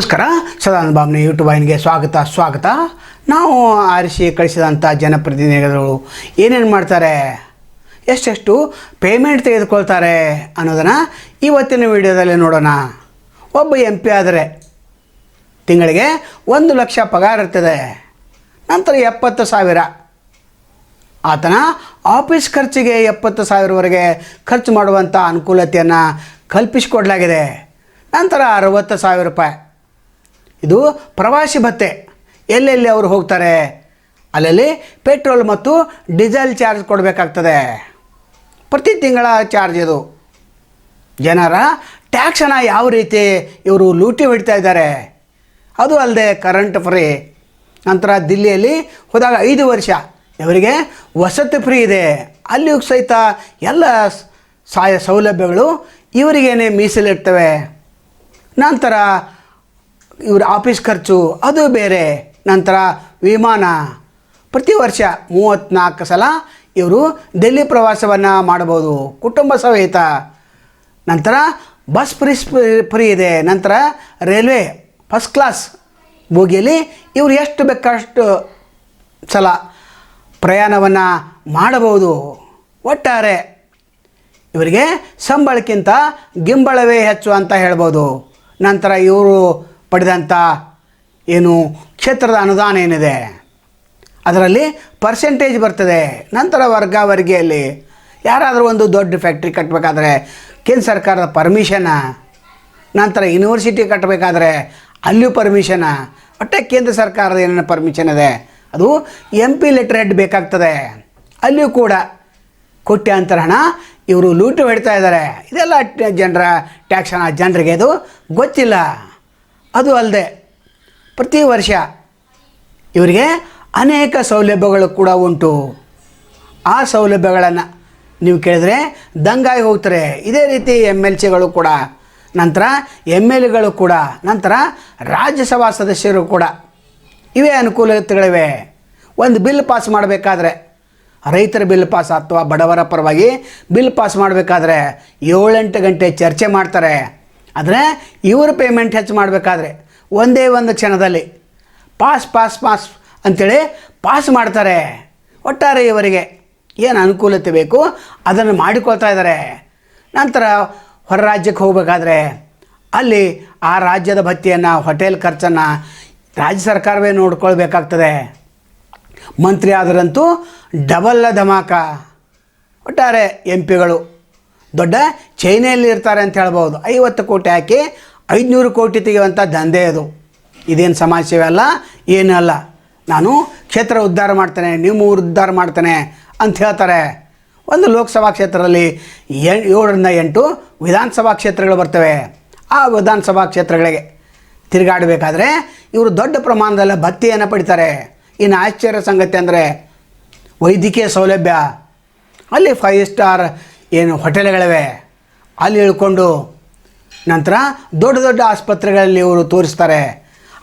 ನಮಸ್ಕಾರ. ಸದಾನಂದ ಬಾಬ್ನ ಯೂಟ್ಯೂಬ್ ವಾಹಿನಿಗೆ ಸ್ವಾಗತ ಸ್ವಾಗತ. ನಾವು ಆರಿಸಿ ಕಳಿಸಿದಂಥ ಜನಪ್ರತಿನಿಧಿಗಳು ಏನೇನು ಮಾಡ್ತಾರೆ? ಎಷ್ಟೆಷ್ಟು ಪೇಮೆಂಟ್ ತೆಗೆದುಕೊಳ್ತಾರೆ ಅನ್ನೋದನ್ನು ಇವತ್ತಿನ ವಿಡಿಯೋದಲ್ಲಿ ನೋಡೋಣ. ಒಬ್ಬ ಎಂ ಪಿ ಆದರೆ ತಿಂಗಳಿಗೆ ಒಂದು ಲಕ್ಷ ಪಗಾರ ಇರ್ತದೆ. ನಂತರ ಎಪ್ಪತ್ತು ಸಾವಿರ. ಆತನ ಆಫೀಸ್ ಖರ್ಚಿಗೆ ಎಪ್ಪತ್ತು ಸಾವಿರವರೆಗೆ ಖರ್ಚು ಮಾಡುವಂಥ ಅನುಕೂಲತೆಯನ್ನು ಕಲ್ಪಿಸಿಕೊಡಲಾಗಿದೆ. ನಂತರ ಅರವತ್ತು ಸಾವಿರ ರೂಪಾಯಿ. ಇದು ಪ್ರವಾಸಿ ಭತ್ತೆ. ಎಲ್ಲೆಲ್ಲಿ ಅವರು ಹೋಗ್ತಾರೆ? ಅಲ್ಲಲ್ಲಿ ಪೆಟ್ರೋಲ್ ಮತ್ತು ಡೀಸೆಲ್ ಚಾರ್ಜ್ ಕೊಡಬೇಕಾಗ್ತದೆ. ಪ್ರತಿ ತಿಂಗಳ ಚಾರ್ಜ್ ಇದು. ಜನರ ಟ್ಯಾಕ್ಸನ್ನು ಯಾವ ರೀತಿ ಇವರು ಲೂಟಿ ಹೊಡಿತಾ ಇದ್ದಾರೆ. ಅದು ಅಲ್ಲದೆ ಕರೆಂಟ್ ಫ್ರೀ ನಂತರ ದಿಲ್ಲಿಯಲ್ಲಿ ಹೋದಾಗ ಐದು ವರ್ಷ. ಇವರಿಗೆ ವಸತಿ ಫ್ರೀ ಇದೆ. ಅಲ್ಲಿಯೂ ಸಹಿತ ಎಲ್ಲ ಸಹಾಯ ಸೌಲಭ್ಯಗಳು ಇವರಿಗೇನೆ ಮೀಸಲಿಡ್ತವೆ. ನಂತರ ಇವ್ರ ಆಫೀಸ್ ಖರ್ಚು ಅದು ಬೇರೆ. ನಂತರ ವಿಮಾನ. ಪ್ರತಿ ವರ್ಷ ಮೂವತ್ತ್ನಾಲ್ಕು ಸಲ ಇವರು ಡೆಲ್ಲಿ ಪ್ರವಾಸವನ್ನು ಮಾಡಬಹುದು. ಕುಟುಂಬ ಸಮೇತ. ನಂತರ ಬಸ್ ಫ್ರೀ ಫ್ರೀ ಇದೆ. ನಂತರ ರೈಲ್ವೆ ಫಸ್ಟ್ ಕ್ಲಾಸ್ ಬೋಗಿಯಲ್ಲಿ ಇವರು ಎಷ್ಟು ಬೇಕಷ್ಟು ಸಲ ಪ್ರಯಾಣವನ್ನು ಮಾಡಬಹುದು. ಒಟ್ಟಾರೆ ಇವರಿಗೆ ಸಂಬಳಕ್ಕಿಂತ ಗಿಂಬಳವೇ ಹೆಚ್ಚು ಅಂತ ಹೇಳ್ಬೋದು. ನಂತರ ಇವರು ಪಡೆದಂಥ ಏನು ಕ್ಷೇತ್ರದ ಅನುದಾನ ಏನಿದೆ? ಅದರಲ್ಲಿ ಪರ್ಸೆಂಟೇಜ್ ಬರ್ತದೆ. ನಂತರ ವರ್ಗಾವರಿಗೆಯಲ್ಲಿ ಯಾರಾದರೂ ಒಂದು ದೊಡ್ಡ ಫ್ಯಾಕ್ಟ್ರಿ ಕಟ್ಟಬೇಕಾದ್ರೆ ಕೇಂದ್ರ ಸರ್ಕಾರದ ಪರ್ಮಿಷನ ನಂತರ ಯೂನಿವರ್ಸಿಟಿ ಕಟ್ಟಬೇಕಾದ್ರೆ ಅಲ್ಲಿಯೂ ಪರ್ಮಿಷನ ಒಟ್ಟೆ ಕೇಂದ್ರ ಸರ್ಕಾರದ ಏನೇನು ಪರ್ಮಿಷನ್ ಇದೆ, ಅದು ಎಂ ಪಿ ಲೆಟರ್ ಹೆಡ್ ಬೇಕಾಗ್ತದೆ. ಅಲ್ಲಿಯೂ ಕೂಡ ಕೊಟ್ಯಾಂತರ ಹಣ ಇವರು ಲೂಟು ಹೊಡಿತಾ ಇದ್ದಾರೆ. ಇದೆಲ್ಲ ಜನರ ಟ್ಯಾಕ್ಸ್ ಹಣ ಜನರಿಗೆ ಇದು ಗೊತ್ತಿಲ್ಲ. ಅದು ಅಲ್ಲದೆ ಪ್ರತಿ ವರ್ಷ ಇವರಿಗೆ ಅನೇಕ ಸೌಲಭ್ಯಗಳು ಕೂಡ ಉಂಟು. ಆ ಸೌಲಭ್ಯಗಳನ್ನು ನೀವು ಕೇಳಿದ್ರೆ ದಂಗಾಗಿ ಹೋಗ್ತಾರೆ. ಇದೇ ರೀತಿ ಎಂ ಎಲ್ ಸಿಗಳು ಕೂಡ, ನಂತರ ಎಂ ಎಲ್ ಎಗಳು ಕೂಡ, ನಂತರ ರಾಜ್ಯಸಭಾ ಸದಸ್ಯರು ಕೂಡ. ಇವೇ ಅನುಕೂಲತೆಗಳಿವೆ. ಒಂದು ಬಿಲ್ ಪಾಸ್ ಮಾಡಬೇಕಾದ್ರೆ, ರೈತರ ಬಿಲ್ ಪಾಸ್ ಅಥವಾ ಬಡವರ ಪರವಾಗಿ ಬಿಲ್ ಪಾಸ್ ಮಾಡಬೇಕಾದ್ರೆ ಏಳೆಂಟು ಗಂಟೆ ಚರ್ಚೆ ಮಾಡ್ತಾರೆ. ಆದರೆ ಇವರು ಪೇಮೆಂಟ್ ಹೆಚ್ಚು ಮಾಡಬೇಕಾದ್ರೆ ಒಂದೇ ಒಂದು ಕ್ಷಣದಲ್ಲಿ ಪಾಸ್ ಪಾಸ್ ಪಾಸ್ ಅಂಥೇಳಿ ಪಾಸ್ ಮಾಡ್ತಾರೆ. ಒಟ್ಟಾರೆ ಇವರಿಗೆ ಏನು ಅನುಕೂಲತೆ ಬೇಕು? ಅದನ್ನು ಮಾಡಿಕೊಳ್ತಾ ಇದ್ದಾರೆ. ನಂತರ ಹೊರ ರಾಜ್ಯಕ್ಕೆ ಹೋಗಬೇಕಾದ್ರೆ ಅಲ್ಲಿ ಆ ರಾಜ್ಯದ ಭತ್ತಿಯನ್ನು ಹೋಟೆಲ್ ಖರ್ಚನ್ನು ರಾಜ್ಯ ಸರ್ಕಾರವೇ ನೋಡ್ಕೊಳ್ಬೇಕಾಗ್ತದೆ. ಮಂತ್ರಿ ಆದರಂತೂ ಡಬಲ್ ಧಮಾಕ. ಒಟ್ಟಾರೆ ಎಂ ಪಿಗಳು ದೊಡ್ಡ ಚೈನೆಯಲ್ಲಿ ಇರ್ತಾರೆ ಅಂತ ಹೇಳ್ಬೋದು. ಐವತ್ತು ಕೋಟಿ ಹಾಕಿ ಐದುನೂರು ಕೋಟಿ ತೆಗೆಯುವಂಥ ದಂಧೆ ಅದು. ಇದೇನು ಸಮಾಜ ಸೇವೆ ಅಲ್ಲ, ಏನೂ ಅಲ್ಲ. ನಾನು ಕ್ಷೇತ್ರ ಉದ್ಧಾರ ಮಾಡ್ತೇನೆ, ನಿಮ್ಮ ಊರು ಉದ್ಧಾರ ಮಾಡ್ತೇನೆ ಅಂತ ಹೇಳ್ತಾರೆ. ಒಂದು ಲೋಕಸಭಾ ಕ್ಷೇತ್ರದಲ್ಲಿ ಏಳರಿಂದ ಎಂಟು ವಿಧಾನಸಭಾ ಕ್ಷೇತ್ರಗಳು ಬರ್ತವೆ. ಆ ವಿಧಾನಸಭಾ ಕ್ಷೇತ್ರಗಳಿಗೆ ತಿರುಗಾಡಬೇಕಾದ್ರೆ ಇವರು ದೊಡ್ಡ ಪ್ರಮಾಣದಲ್ಲಿ ಭತ್ಯೆಯನ್ನು ಪಡಿತಾರೆ. ಇನ್ನು ಆಶ್ಚರ್ಯ ಸಂಗತಿ ಅಂದರೆ ವೈದ್ಯಕೀಯ ಸೌಲಭ್ಯ. ಅಲ್ಲಿ ಫೈವ್ ಸ್ಟಾರ್ ಏನು ಹೋಟೆಲ್ಗಳಿವೆ? ಅಲ್ಲಿ ಇಳ್ಕೊಂಡು ನಂತರ ದೊಡ್ಡ ದೊಡ್ಡ ಆಸ್ಪತ್ರೆಗಳಲ್ಲಿ ಇವರು ತೋರಿಸ್ತಾರೆ.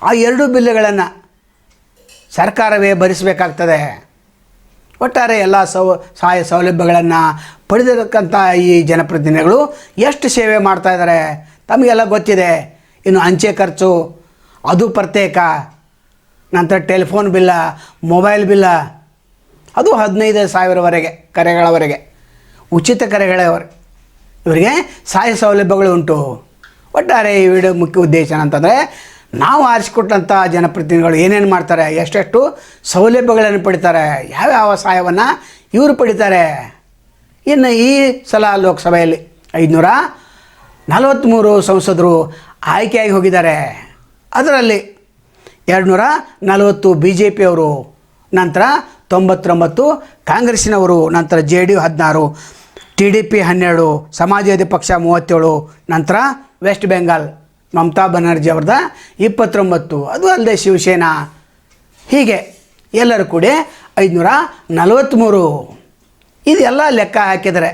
ಆ ಎರಡು ಬಿಲ್ಲುಗಳನ್ನು ಸರ್ಕಾರವೇ ಭರಿಸಬೇಕಾಗ್ತದೆ. ಒಟ್ಟಾರೆ ಎಲ್ಲ ಸೌ, ಸಹಾಯ ಸೌಲಭ್ಯಗಳನ್ನು ಪಡೆದಿರತಕ್ಕಂಥ ಈ ಜನಪ್ರತಿನಿಧಿಗಳು ಎಷ್ಟು ಸೇವೆ ಮಾಡ್ತಾಯಿದ್ದಾರೆ ತಮಗೆಲ್ಲ ಗೊತ್ತಿದೆ. ಇನ್ನು ಅಂಚೆ ಖರ್ಚು, ಅದು ಪ್ರತ್ಯೇಕ. ನಂತರ ಟೆಲಿಫೋನ್ ಬಿಲ್ಲ, ಮೊಬೈಲ್ ಬಿಲ್ಲ, ಅದು ಹದಿನೈದು ಸಾವಿರವರೆಗೆ ಕರೆಗಳವರೆಗೆ. ಉಚಿತ ಕರೆಗಳವರೆಗೆ ಇವರಿಗೆ ಸಹಾಯ ಸೌಲಭ್ಯಗಳು ಉಂಟು. ಒಟ್ಟಾರೆ ಈ ವಿಡಿಯೋ ಮುಖ್ಯ ಉದ್ದೇಶ ಅಂತಂದರೆ ನಾವು ಆರಿಸಿಕೊಟ್ಟಂಥ ಜನಪ್ರತಿನಿಧಿಗಳು ಏನೇನು ಮಾಡ್ತಾರೆ, ಎಷ್ಟೆಷ್ಟು ಸೌಲಭ್ಯಗಳನ್ನು ಪಡಿತಾರೆ, ಯಾವ್ಯಾವ ಸಹಾಯವನ್ನು ಇವರು ಪಡಿತಾರೆ. ಇನ್ನು ಈ ಸಲ ಲೋಕಸಭೆಯಲ್ಲಿ ಐದುನೂರ ನಲವತ್ತ್ಮೂರು ಸಂಸದರು ಆಯ್ಕೆಯಾಗಿ ಹೋಗಿದ್ದಾರೆ. ಅದರಲ್ಲಿ ಎರಡುನೂರ ನಲವತ್ತು ಬಿ ಜೆ ಪಿಯವರು ನಂತರ ತೊಂಬತ್ತೊಂಬತ್ತು ಕಾಂಗ್ರೆಸ್ಸಿನವರು, ನಂತರ ಜೆ ಡಿ ಯು ಹದಿನಾರು ಟಿ ಡಿ ಪಿ ಹನ್ನೆರಡು, ಸಮಾಜವಾದಿ ಪಕ್ಷ ಮೂವತ್ತೇಳು, ನಂತರ ವೆಸ್ಟ್ ಬೆಂಗಾಲ್, ಮಮತಾ ಬ್ಯಾನರ್ಜಿ ಅವ್ರದ ಇಪ್ಪತ್ತೊಂಬತ್ತು. ಅದು ಅಲ್ಲದೆ ಶಿವಸೇನಾ. ಹೀಗೆ ಎಲ್ಲರೂ ಕೂಡಿ ಐದುನೂರ ನಲವತ್ತ್ಮೂರು ಇದೆಲ್ಲ ಲೆಕ್ಕ ಹಾಕಿದರೆ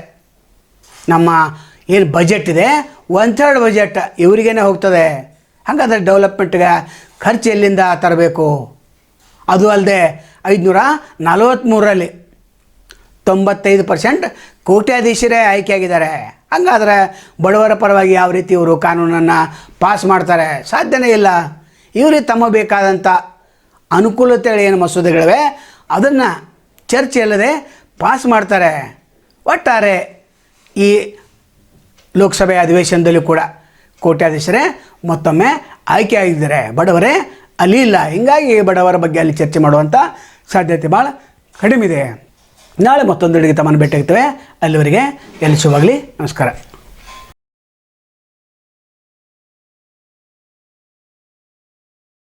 ನಮ್ಮ ಏನು ಬಜೆಟ್ ಇದೆ? ಒನ್ ಥರ್ಡ್ ಬಜೆಟ್ ಇವರಿಗೇನೆ ಹೋಗ್ತದೆ. ಹಾಗಾದರೆ ಡೆವಲಪ್ಮೆಂಟ್ಗೆ ಖರ್ಚು ಎಲ್ಲಿಂದ ತರಬೇಕು? ಅದು ಅಲ್ಲದೆ ಐದುನೂರ ನಲವತ್ತ್ಮೂರರಲ್ಲಿ ತೊಂಬತ್ತೈದು ಪರ್ಸೆಂಟ್ ಕೋಟ್ಯಾಧೀಶರೇ ಆಯ್ಕೆಯಾಗಿದ್ದಾರೆ. ಹಂಗಾದರೆ ಬಡವರ ಪರವಾಗಿ ಯಾವ ರೀತಿ ಇವರು ಕಾನೂನನ್ನು ಪಾಸ್ ಮಾಡ್ತಾರೆ ಸಾಧ್ಯನೇ ಇಲ್ಲ. ಇವರಿಗೆ ತಮ್ಮ ಬೇಕಾದಂಥ ಅನುಕೂಲತೆಗಳು ಏನು ಮಸೂದೆಗಳಿವೆ? ಅದನ್ನು ಚರ್ಚೆ ಇಲ್ಲದೆ ಪಾಸ್ ಮಾಡ್ತಾರೆ. ಒಟ್ಟಾರೆ ಈ ಲೋಕಸಭೆ ಅಧಿವೇಶನದಲ್ಲೂ ಕೂಡ ಕೋಟ್ಯಾಧೀಶರೇ ಮತ್ತೊಮ್ಮೆ ಆಯ್ಕೆ ಆಗಿದ್ದಾರೆ ಬಡವರೇ ಅಲ್ಲಿ ಇಲ್ಲ. ಹೀಗಾಗಿ ಬಡವರ ಬಗ್ಗೆ ಅಲ್ಲಿ ಚರ್ಚೆ ಮಾಡುವಂಥ ಸಾಧ್ಯತೆ ಭಾಳ ಕಡಿಮೆ ಇದೆ. ನಾಳೆ ಮತ್ತೊಂದು ಅಡುಗೆ ತಮ್ಮನ್ನು ಭೇಟಿಯಾಗ್ತೇವೆ. ಅಲ್ಲಿವರೆಗೆ ಎಲ್ಲಿ ಶುಭವಾಗಲಿ. ನಮಸ್ಕಾರ.